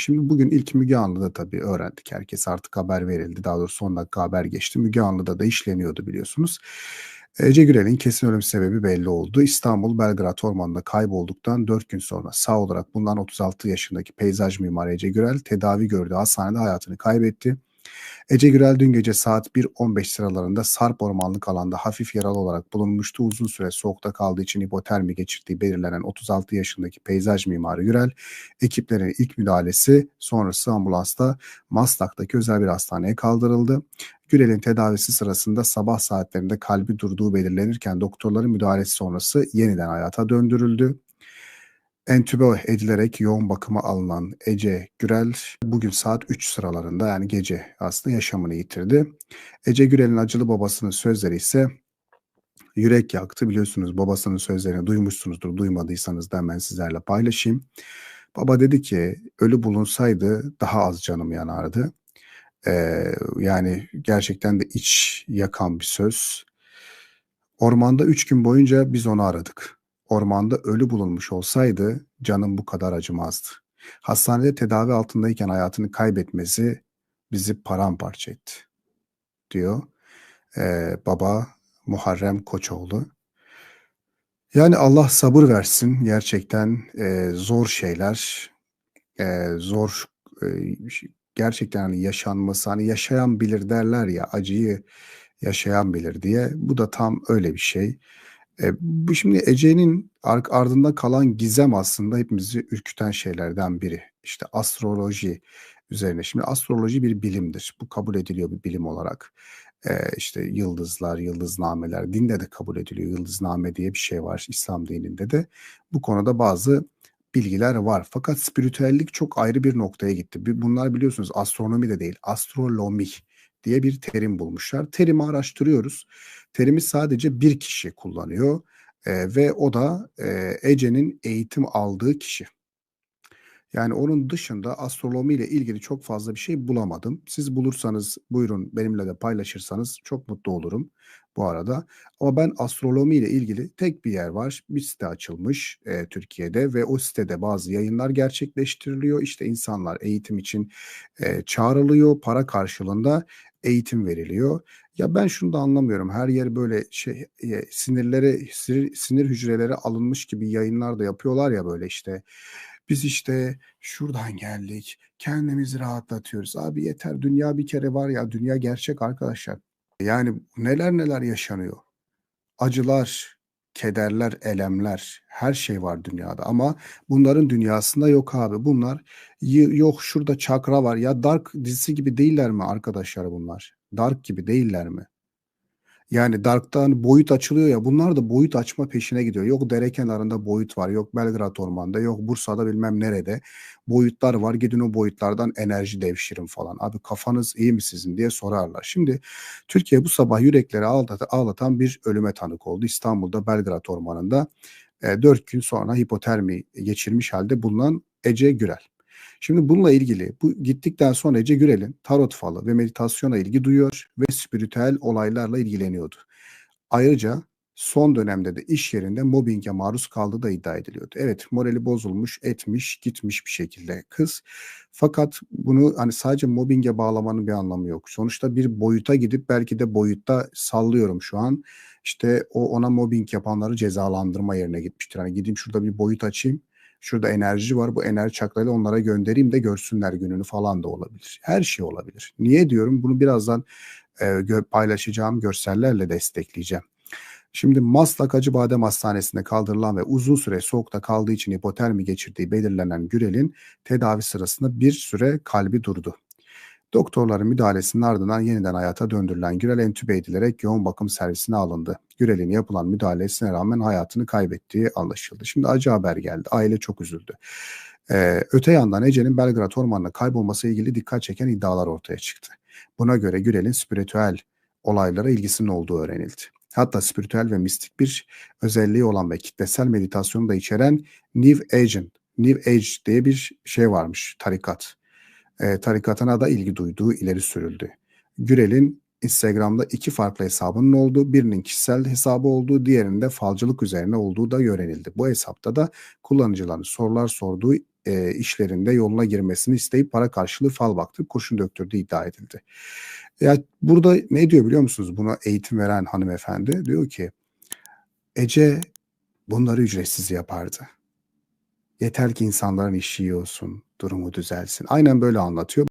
Şimdi bugün ilk Müge Anlı'da tabii öğrendik. Herkes artık haber verildi. Daha doğrusu son dakika haber geçti. Müge Anlı'da da işleniyordu biliyorsunuz. Ece Gürel'in kesin ölüm sebebi belli oldu. İstanbul Belgrad Ormanı'nda kaybolduktan 4 gün sonra sağ olarak bundan 36 yaşındaki peyzaj mimarı Ece Gürel tedavi gördüğü hastanede hayatını kaybetti. Ece Gürel dün gece saat 1.15 sıralarında Sarp ormanlık alanda hafif yaralı olarak bulunmuştu. Uzun süre soğukta kaldığı için hipotermi geçirdiği belirlenen 36 yaşındaki peyzaj mimarı Gürel, ekiplerin ilk müdahalesi sonrası ambulansta Maslak'taki özel bir hastaneye kaldırıldı. Gürel'in tedavisi sırasında sabah saatlerinde kalbi durduğu belirlenirken doktorların müdahalesi sonrası yeniden hayata döndürüldü. Entübe edilerek yoğun bakıma alınan Ece Gürel bugün saat 3 sıralarında yani gece aslında yaşamını yitirdi. Ece Gürel'in acılı babasının sözleri ise yürek yaktı. Biliyorsunuz babasının sözlerini duymuşsunuzdur. Duymadıysanız da hemen sizlerle paylaşayım. Baba dedi ki ölü bulunsaydı daha az canım yanardı. Ee, yani gerçekten de iç yakan bir söz. Ormanda üç gün boyunca biz onu aradık. Ormanda ölü bulunmuş olsaydı canım bu kadar acımazdı. Hastanede tedavi altındayken hayatını kaybetmesi bizi paramparça etti, diyor ee, baba Muharrem Koçoğlu. Yani Allah sabır versin gerçekten e, zor şeyler, e, zor e, gerçekten hani yaşanması, hani yaşayan bilir derler ya acıyı yaşayan bilir diye. Bu da tam öyle bir şey. E, bu şimdi Ece'nin ardında kalan gizem aslında hepimizi ürküten şeylerden biri. İşte astroloji üzerine. Şimdi astroloji bir bilimdir. Bu kabul ediliyor bir bilim olarak. E, işte yıldızlar, yıldıznameler, dinde de kabul ediliyor. Yıldızname diye bir şey var İslam dininde de. Bu konuda bazı bilgiler var. Fakat spiritüellik çok ayrı bir noktaya gitti. Bunlar biliyorsunuz astronomi de değil, astrolomi diye bir terim bulmuşlar. Terimi araştırıyoruz. Terimi sadece bir kişi kullanıyor e, ve o da e, Ece'nin eğitim aldığı kişi. Yani onun dışında astronomi ile ilgili çok fazla bir şey bulamadım. Siz bulursanız buyurun benimle de paylaşırsanız çok mutlu olurum bu arada. Ama ben astronomi ile ilgili tek bir yer var. Bir site açılmış e, Türkiye'de ve o sitede bazı yayınlar gerçekleştiriliyor. İşte insanlar eğitim için e, çağrılıyor. Para karşılığında eğitim veriliyor. Ya ben şunu da anlamıyorum. Her yer böyle şey e, sinirleri sinir, sinir hücreleri alınmış gibi yayınlar da yapıyorlar ya böyle işte. Biz işte şuradan geldik. Kendimizi rahatlatıyoruz. Abi yeter dünya bir kere var ya dünya gerçek arkadaşlar. Yani neler neler yaşanıyor. Acılar, kederler, elemler, her şey var dünyada ama bunların dünyasında yok abi. Bunlar yok şurada çakra var. Ya Dark dizisi gibi değiller mi arkadaşlar bunlar? Dark gibi değiller mi? Yani Dark'tan boyut açılıyor ya bunlar da boyut açma peşine gidiyor. Yok dere kenarında boyut var, yok Belgrad Ormanı'nda, yok Bursa'da bilmem nerede. Boyutlar var gidin o boyutlardan enerji devşirin falan. Abi kafanız iyi mi sizin diye sorarlar. Şimdi Türkiye bu sabah yürekleri ağlatan, ağlatan bir ölüme tanık oldu. İstanbul'da Belgrad Ormanı'nda e, 4 gün sonra hipotermi geçirmiş halde bulunan Ece Gürel. Şimdi bununla ilgili bu gittikten sonra Ece Gürel'in tarot falı ve meditasyona ilgi duyuyor ve spiritüel olaylarla ilgileniyordu. Ayrıca son dönemde de iş yerinde mobbinge maruz kaldığı da iddia ediliyordu. Evet morali bozulmuş, etmiş, gitmiş bir şekilde kız. Fakat bunu hani sadece mobbinge bağlamanın bir anlamı yok. Sonuçta bir boyuta gidip belki de boyutta sallıyorum şu an. İşte o ona mobbing yapanları cezalandırma yerine gitmiştir. Hani gideyim şurada bir boyut açayım Şurada enerji var. Bu enerji çakrayla onlara göndereyim de görsünler gününü falan da olabilir. Her şey olabilir. Niye diyorum? Bunu birazdan e, gö- paylaşacağım görsellerle destekleyeceğim. Şimdi Maslak Acıbadem Hastanesi'nde kaldırılan ve uzun süre soğukta kaldığı için hipotermi geçirdiği belirlenen Gürel'in tedavi sırasında bir süre kalbi durdu. Doktorların müdahalesinin ardından yeniden hayata döndürülen Gürel entübe edilerek yoğun bakım servisine alındı. Gürel'in yapılan müdahalesine rağmen hayatını kaybettiği anlaşıldı. Şimdi acı haber geldi. Aile çok üzüldü. Ee, öte yandan Ece'nin Belgrad Ormanı'na kaybolması ilgili dikkat çeken iddialar ortaya çıktı. Buna göre Gürel'in spiritüel olaylara ilgisinin olduğu öğrenildi. Hatta spiritüel ve mistik bir özelliği olan ve kitlesel meditasyonu da içeren New Agent, New Age diye bir şey varmış, tarikat e, tarikatına da ilgi duyduğu ileri sürüldü. Gürel'in Instagram'da iki farklı hesabının olduğu, birinin kişisel hesabı olduğu, diğerinin de falcılık üzerine olduğu da öğrenildi. Bu hesapta da kullanıcıların sorular sorduğu eee, işlerinde yoluna girmesini isteyip para karşılığı fal baktırıp kurşun döktürdüğü iddia edildi. Ya, burada ne diyor biliyor musunuz buna eğitim veren hanımefendi? Diyor ki, "Ece bunları ücretsiz yapardı. Yeter ki insanların işi iyi olsun, durumu düzelsin." Aynen böyle anlatıyor.